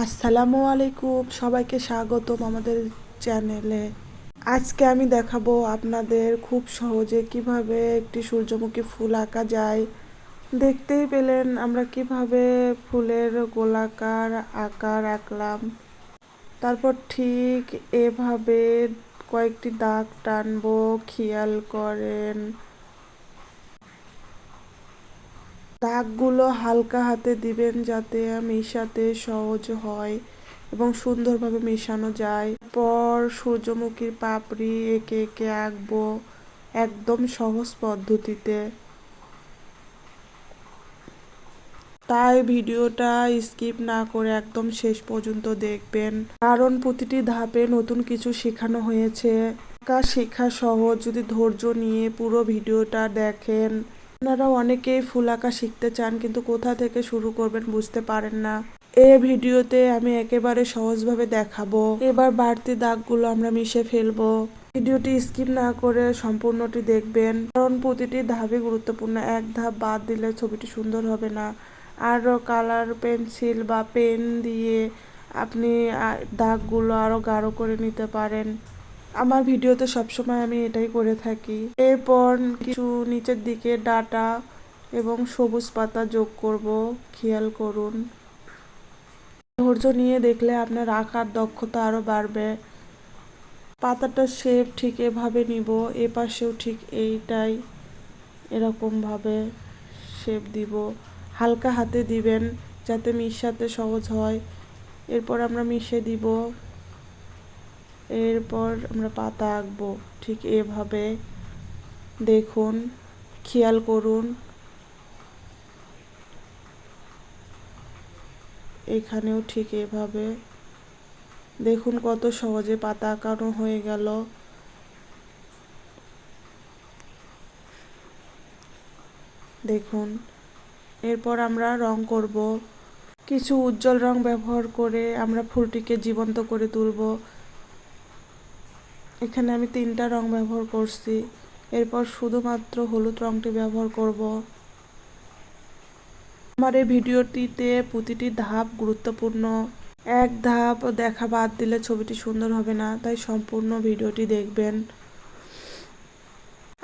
আসসালামু আলাইকুম, সবাইকে স্বাগতম আমাদের চ্যানেলে। আজকে আমি দেখাবো আপনাদের খুব সহজে কীভাবে একটি সূর্যমুখী ফুল আঁকা যায়। দেখতেই পেলেন আমরা কীভাবে ফুলের গোলাকার আকার আঁকলাম। তারপর ঠিক এভাবে কয়েকটি দাগ টানবো, খেয়াল করেন। দাগগুলো হালকা হাতে দিবেন যাতে মেশাতে সহজ হয় এবং সুন্দরভাবে মেশানো যায়। পর সূর্যমুখীর পাপড়ি এঁকে একে আঁকবো একদম সহজ পদ্ধতিতে। তাই ভিডিওটা স্কিপ না করে একদম শেষ পর্যন্ত দেখবেন। কারণ প্রতিটি ধাপে নতুন কিছু শেখানো হয়েছে। আঁকা শেখা সহজ। যদি ধৈর্য নিয়ে পুরো ভিডিওটা দেখেন আপনারা অনেকেই ফুল আঁকা শিখতে চান, কিন্তু কোথা থেকে শুরু করবেন বুঝতে পারেন না। এই ভিডিওতে আমি একেবারে সহজভাবে দেখাবো। এবার বাড়তি দাগগুলো আমরা মিশে ফেলব। ভিডিওটি স্কিপ না করে সম্পূর্ণটি দেখবেন, কারণ প্রতিটি ধাপই গুরুত্বপূর্ণ। এক ধাপ বাদ দিলে ছবিটি সুন্দর হবে না। আরও কালার পেন্সিল বা পেন দিয়ে আপনি দাগগুলো আরও গাঢ় করে নিতে পারেন। আমার ভিডিওতে সবসময় আমি এটাই করে থাকি। এরপর কিছু নিচের দিকে ডাটা এবং সবুজ পাতা যোগ করব, খেয়াল করুন। ধৈর্য নিয়ে দেখলে আপনার আঁকার দক্ষতা আরও বাড়বে। পাতাটার শেপ ঠিক এভাবে নিব, এ পাশেও ঠিক এইটাই এরকমভাবে শেপ দিব। হালকা হাতে দিবেন যাতে মিশাতে সহজ হয়। এরপর আমরা মিশে দিব। এরপর আমরা পাতা আঁকবো। ঠিক এভাবে দেখুন, খেয়াল করুন। এখানেও ঠিক এভাবে। দেখুন কত সহজে পাতা আঁকানো হয়ে গেল। দেখুন, এরপর আমরা রং করব। কিছু উজ্জ্বল রং ব্যবহার করে আমরা ফুলটিকে জীবন্ত করে তুলব। এখানে আমি তিনটা রং ব্যবহার করছি। এরপর শুধুমাত্র হলুদ রংটি ব্যবহার করব। আমার এই ভিডিওটিতে প্রতিটি ধাপ গুরুত্বপূর্ণ। এক ধাপ দেখা বাদ দিলে ছবিটি সুন্দর হবে না, তাই সম্পূর্ণ ভিডিওটি দেখবেন।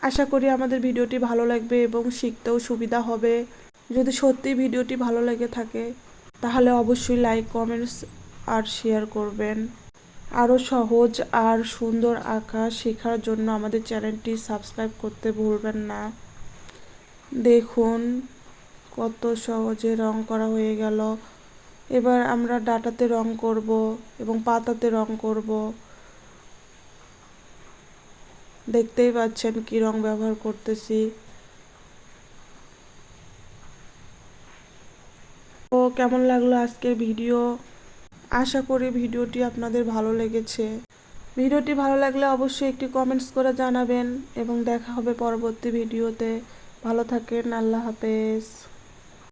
আশা করি আমাদের ভিডিওটি ভালো লাগবে এবং শিখতেও সুবিধা হবে। যদি সত্যি ভিডিওটি ভালো লেগে থাকে, তাহলে অবশ্যই লাইক, কমেন্টস আর শেয়ার করবেন। আরও সহজ আর সুন্দর আঁকা শেখার জন্য আমাদের চ্যানেলটি সাবস্ক্রাইব করতে ভুলবেন না। দেখুন কত সহজে রং করা হয়ে গেল। এবার আমরা ডাটাতে রং করব এবং পাতাতে রং করব। দেখতেই পাচ্ছেন কি রং ব্যবহার করতেছি। ও, কেমন লাগল আজকের ভিডিও? আশা করি ভিডিওটি আপনাদের ভালো লেগেছে। ভিডিওটি ভালো লাগলে অবশ্যই একটি কমেন্টস করে জানাবেন এবং দেখা হবে পরবর্তী ভিডিওতে। ভালো থাকেন, আল্লাহ হাফেজ।